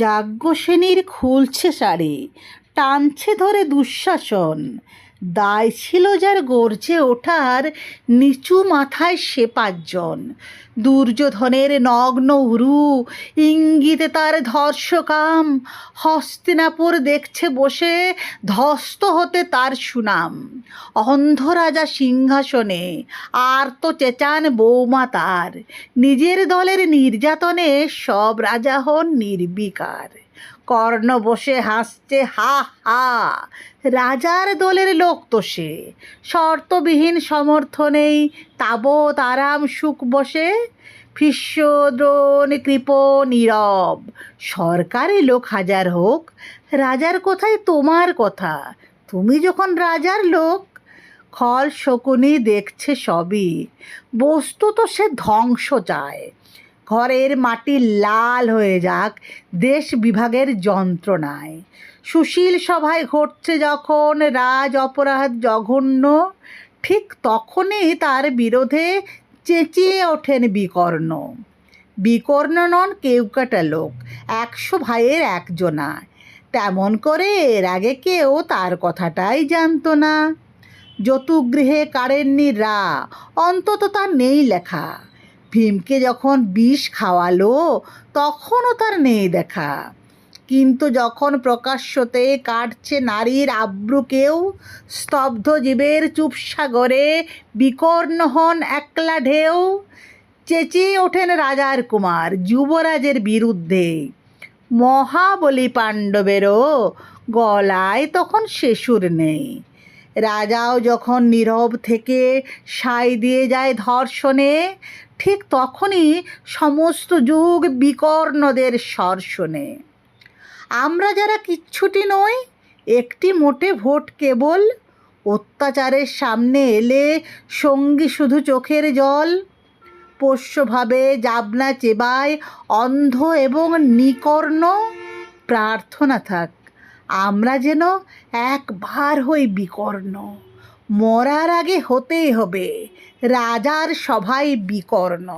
যাজ্ঞসেনীর খুলছে সারে টানছে ধরে দুঃশাসন। দায় ছিল যার গর্জে ওঠার নিচু মাথায় সে পাঁচজন। দুর্যোধনের নগ্ন উরু, ইঙ্গিতে তার ধর্ষকাম, হস্তিনাপুর দেখছে বসে ধস্ত হতে তার সুনাম। অন্ধ রাজা সিংহাসনে আর তো চেঁচান বৌমা তার। নিজের দলের নির্যাতনে সব রাজা হন নির্বিকার। কর্ণ বসে হাসছে, হা হা। রাজার দলের লোক তো সে। শর্তবিহীন সমর্থনেই তাবৎ আরাম সুখ বসে। ভীষ্ম দ্রোণ কৃপ নীরব। সরকারি লোক হাজার হোক, রাজার কথাই তোমার কথা। তুমি যখন রাজার লোক, খল শকুনি দেখছে সবই। বস্তু তো সে ধ্বংস চায়। ঘরের মাটি লাল হয়ে যাক দেশ বিভাগের যন্ত্রণায়। সুশীল সভায় ঘটছে যখন রাজ অপরাধ জঘন্য, ঠিক তখনই তার বিরোধে চেঁচিয়ে ওঠেন বিকর্ণ। বিকর্ণ নন কেউ কাটা লোক, একশো ভাইয়ের একজনা। তেমন করে এর আগে কেউ তার কথাটাই জানতো না। যতুগৃহে কারেননি রা, অন্তত তা নেই লেখা। ভীমকে যখন বিষ খাওয়ালো, তখনও তার নেই দেখা। কিন্তু যখন প্রকাশ্যতে কাটছে নারীর আব্রুকেও, স্তব্ধ জীবের চুপসাগরে বিকর্ণ হন একলা ঢেউ। চেঁচিয়ে ওঠেন রাজার কুমার যুবরাজের বিরুদ্ধে। মহাবলী পাণ্ডবেরও গলায় তখন শেষুর নেই। রাজাও যখন নীরব থেকে সাই দিয়ে যায় ধর্ষণে ঠিক তখনই সমস্ত যুগ বিকর্ণদের স্বর শোনে। আমরা যারা কিচ্ছুটি নই, একটি মোটে ভোট কেবল। অত্যাচারের সামনে এলে সঙ্গী শুধু চোখের জল। পোষ্যভাবে যাবনা চেবায় অন্ধ এবং নিকর্ণ। প্রার্থনা থাক, আমরা যেন একবার হই বিকর্ণ। মরার আগে হতেই হবে। রাজার সভায় বিকর্ণ।